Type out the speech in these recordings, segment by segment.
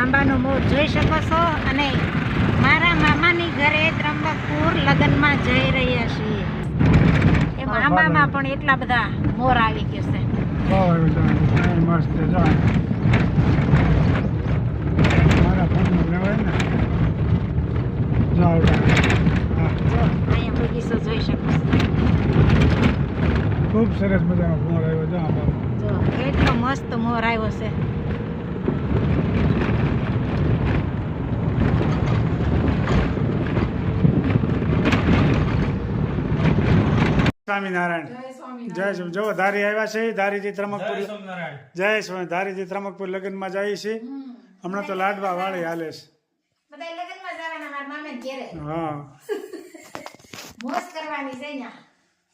આંબાનો મોર જોઈ શકો છો અને મારા મામાની ઘરે ત્રંબકપુર લગ્નમાં જઈ રહ્યા છીએ. એમાં આંબામાં પણ એટલા બધા મોર આવી ગયા છે. મસ્ત છે જો. મારા ફોનમાં લેવાય ને. જો આવડે. હા જો. અહીંયા બગીચો જોઈ શકો છો. ખૂબ સરસ મજાનો મોર આવ્યો છે કેટલો મસ્ત મોર આવ્યો છે. સ્વામિનારાયણ. જય સ્વામી જો ધારી આવ્યા છે ધારીથી ત્રમકપુર. જય સ્વામી ધારીથી ત્રમકપુર લગ્નમાં જાય છે. હમણાં તો લાડવા વાળી હાલે છે. બધા લગ્નમાં જવાના મારા મામે ઘેરે. હા. મોજ કરવાની છે અહીંયા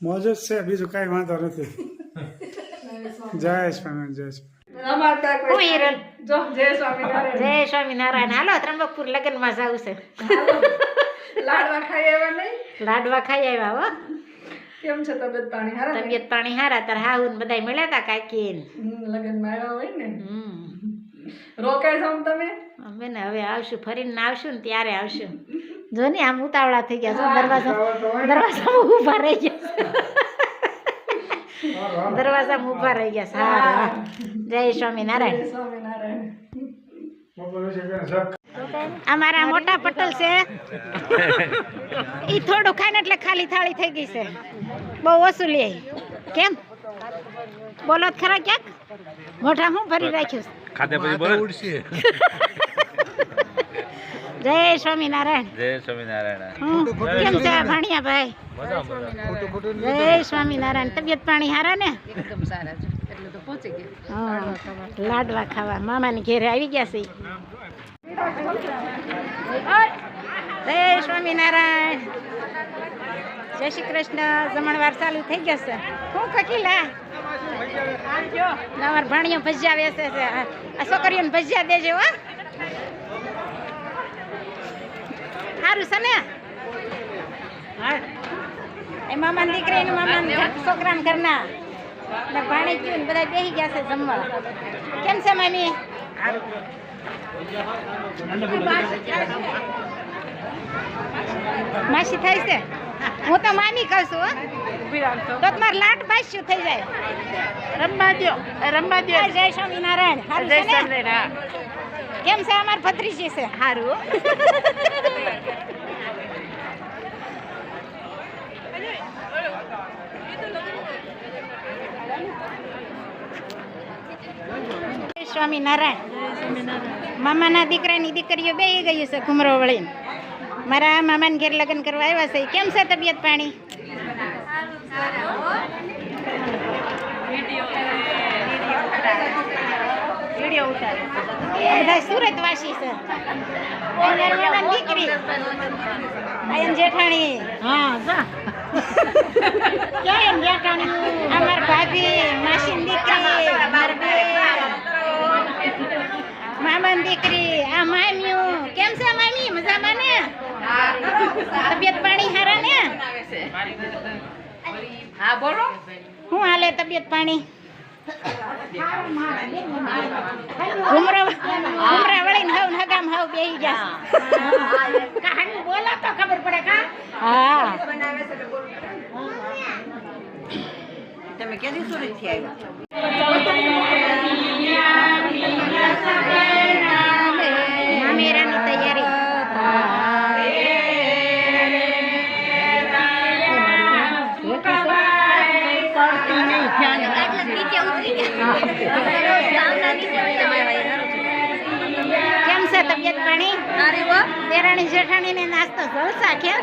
મોજ જ છે બીજું કાંઈ વાંધો નથી. જય સ્વામી જય સ્વામી રમાડતા કોઈ હું હિરલ જો જય સ્વામિનારાયણ. જય સ્વામિનારાયણ. હાલો ત્રંબકપુર લગ્નમાં જવું છે. લાડવા ખાઈ આવ્યા નહીં? લાડવા ખાઈ આવ્યા હો. કેમ છે તબિયત પાણી હારા તબિયત પાણી હારા તાર હાહુ ને બધાય મળ્યા તા કાકી લગ્નમાં આવ્યા હોય ને? રોકાય છો તમે? અમે ને હવે આવશું ફરીને આવશું ને ત્યારે આવશું. જો ને આમ ઉતાવળા થઈ ગયા છો દરવાજા દરવાજામાં ઊભા રહી ગયા. દરવાજામાં ઊભા રહી ગયા. હા હા. જય સ્વામિનારાયણ. જય સ્વામિનારાયણ. અમારા મોટા પટેલ છે. એ થોડું ખાઈને એટલે ખાલી થાળી થઈ ગઈ છે. બહુ ઓછું લે. કેમ? બોલો ખરા ક્યાંક? મોઢા હું ભરી રાખ્યું છે? ખાતે પછી બોલે જય સ્વામિનારાયણ. જય સ્વામિનારાયણ. કેમ છે ભાણિયા ભાઈ જય સ્વામિનારાયણ. તબિયત પાણી હારા ને? હા, લાડવા ખાવા. મામાની ઘેરે આવી ગયા છે. જય સ્વામિનારાયણ. જય શ્રી કૃષ્ણ. જમણવાર ચાલુ થઈ ગયા છે. હું કકીલા તમારા ભાણીઓ ભજીયા વેચે છે. આ છોકરીઓને ભજીયા દેજો હો. સારું છે ને? એ મામાની દીકરી ને મામા ઘરના. ને ભાણી ગયું ને બધા બેસી ગયા છે જમવા. કેમ છે મામી? માસી થાય છે? હું તો માની કહું છું. તો. તમારે લાટ બાસ્યું થઈ જાય. રમવા દો રમવા દો જય સ્વામિનારાયણ. જય સ્વામિનારાયણ કેમ છે અમાર ભત્રીજી છે? સારું સ્વામિનારાયણ. મામાના દીકરાની દીકરીઓ બે ગયું છે ઘુમરો વળીને. મારા મામાને ઘેર લગ્ન કરવા આવ્યા છે. કેમ છે તબિયત પાણી? બધા સુરત વાસી છે દીકરી. જેઠાણી. હા જેઠાણી? અમાર ભાભી માસીની દીકરી માર મામાની દીકરી આ મામ્યું. કેમ છે? તબિયત પાણી હારા ને? હા બોલો. હું હાલે તબિયત પાણી? ઘુમરો ઘુમરા વળીને હવ બેહી ગયા. કહાની બોલો તો ખબર પડે કા? હા. તમે ક્યાંથી સુરતથી આવ્યા દેરાણી જેઠાણી ને નાસ્તો જલસા કેમ?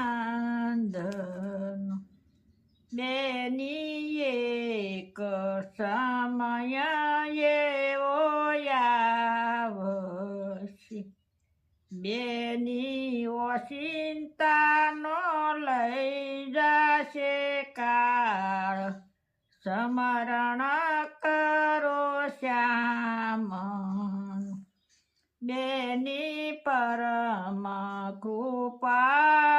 આનંદ બેની એક સમય આવશે બેની ઓચિંતાનો લઈ જશે કાળ. સમરણ કરો શ્યામ બેની પરમ કૃપાળુ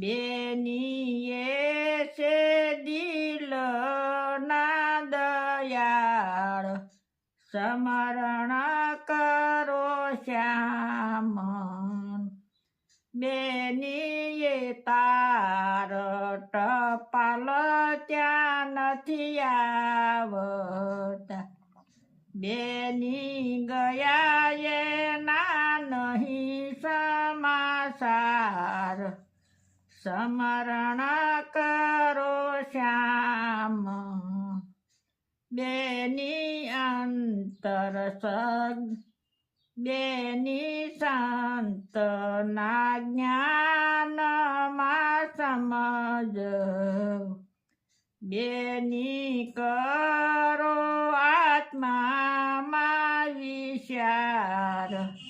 બેની એ છે દિલ ના દયાળ, સમરણ કરો શ્યામ બેનીએ તાર ટપાલ ત્યાં નથી આવતા. બેની ગયા એ સમરણ કરો શ્યામ. બેની અંતર સગ બેની સંત ના જ્ઞાનમાં સમજ. બેની કરો આત્મામાં વિચાર.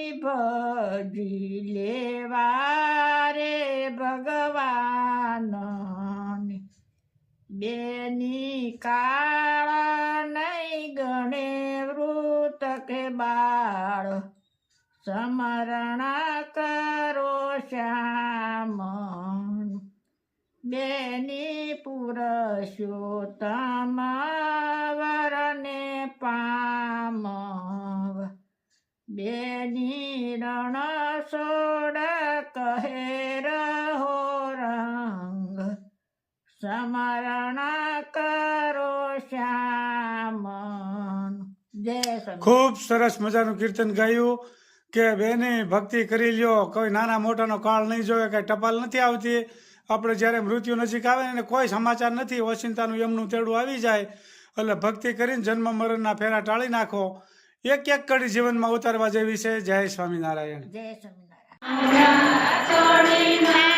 ભજી લેવા રે ભગવાન બેની કાળ નહીં ગણે વૃત કે બાળ. સમરણ કરો શ્યામ બેની પુરુષોત્તમ બેની રણ સોડ કહે રહો રંગ. સમરણ કરો શ્યામ ખૂબ સરસ મજાનું કીર્તન ગાયું કે બેને ભક્તિ કરી લ્યો. કોઈ નાના મોટાનો કાળ નહીં જોવે, કાંઈ ટપાલ નથી આવતી. આપણે જ્યારે મૃત્યુ નજીક આવે ને કોઈ સમાચાર નથી, ઓચિંતાનું એમનું તેડું આવી જાય. એટલે ભક્તિ કરીને જન્મ મરણના ફેરા ટાળી નાખો. એક એક કડી જીવનમાં ઉતારવા જેવી છે. જય સ્વામિનારાયણ. જય સ્વામિનારાયણ.